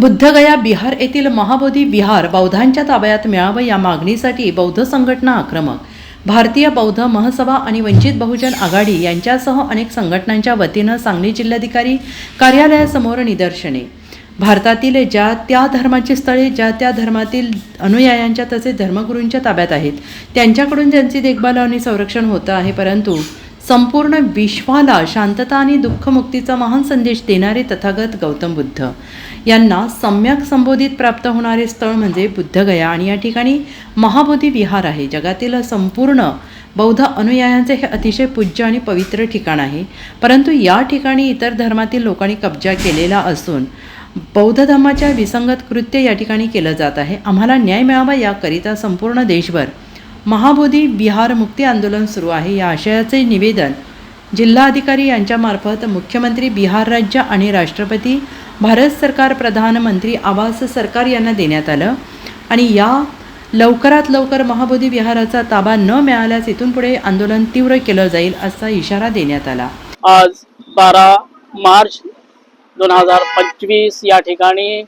बुद्धगया बिहार येथील महाबोधी विहार बौद्धांच्या ताब्यात मिळावं या मागणीसाठी बौद्ध संघटना आक्रमक. भारतीय बौद्ध महसभा आणि वंचित बहुजन आघाडी यांच्यासह अनेक संघटनांच्या वतीनं सांगली जिल्हाधिकारी कार्यालयासमोर निदर्शने. भारतातील ज्या त्या धर्माची स्थळे ज्या त्या धर्मातील अनुयायांच्या तसेच धर्मगुरूंच्या ताब्यात आहेत त्यांच्याकडून त्यांची देखभाल आणि संरक्षण होतं आहे परंतु संपूर्ण विश्वाला शांतता आणि दुःखमुक्तीचा महान संदेश देणारे तथागत गौतम बुद्ध. यांना सम्यक संबोधित प्राप्त होणारे स्थळ म्हणजे बुद्धगया आणि या ठिकाणी महाबोधी विहार आहे. जगातील संपूर्ण बौद्ध अनुयायांचे हे अतिशय पूज्य आणि पवित्र ठिकाण आहे. परंतु या ठिकाणी इतर धर्मातील लोकांनी कब्जा केलेला असून बौद्ध धर्माच्या विसंगत कृत्य या ठिकाणी केलं जात आहे. आम्हाला न्याय मिळावा याकरिता संपूर्ण देशभर महाबोधी बिहार मुक्ती आंदोलन सुरू आहे. या आशयाचे निवेदन जिल्हाधिकारी यांच्यामार्फत मुख्यमंत्री बिहार राज्य आणि राष्ट्रपती भारत सरकार प्रधानमंत्री आवास सरकार यांना देण्यात आलं आणि या लवकरात लवकर महाबोधी विहाराचा ताबा न मिळाल्यास इथून पुढे आंदोलन तीव्र केलं जाईल असा इशारा देण्यात आला. आज बारा मार्च दोन हजार पंचवीस या ठिकाणी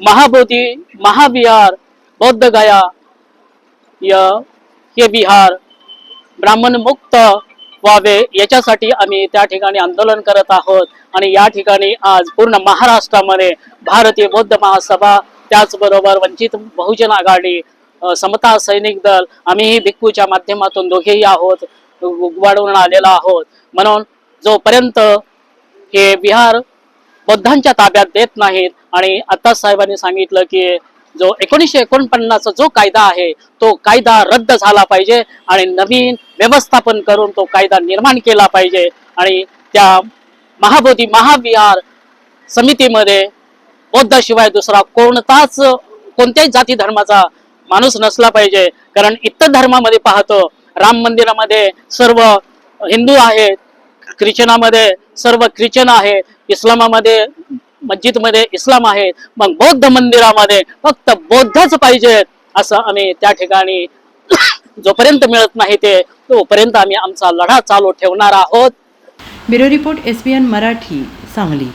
महाबोधी महाविहार बौद्ध गया हे विहार ब्राह्मणमुक्त व्हावे याच्यासाठी आम्ही त्या ठिकाणी आंदोलन करत आहोत. आणि या ठिकाणी आज पूर्ण महाराष्ट्रामध्ये भारतीय बौद्ध महासभा त्याचबरोबर वंचित बहुजन आघाडी समता सैनिक दल आम्हीही भिक्खूच्या माध्यमातून दोघेही आहोत वाढवून आलेला आहोत. म्हणून जोपर्यंत हे विहार बौद्धांच्या ताब्यात देत नाहीत आणि आता साहेबांनी सांगितलं की जो एकोणीसशे एकोणपन्नासचा जो कायदा आहे तो कायदा रद्द झाला पाहिजे आणि नवीन व्यवस्थापन करून तो कायदा निर्माण केला पाहिजे. आणि त्या महाबोधी महाविहार समितीमध्ये बौद्धाशिवाय दुसरा कोणताच कोणत्याही जाती धर्माचा माणूस नसला पाहिजे. कारण इतर धर्मामध्ये पाहतो राम मंदिरामध्ये सर्व हिंदू आहेत ख्रिश्चनामध्ये सर्व ख्रिश्चन आहे इस्लामामध्ये मस्जिदमध्ये इस्लाम आहे मग बौद्ध मंदिरामध्ये फक्त बौद्धच पाहिजेत असं आम्ही त्या ठिकाणी जोपर्यंत मिळत नाही ते तोपर्यंत आम्ही आमचा लढा चालू ठेवणार आहोत. Bureau report S N Marathi Sangli.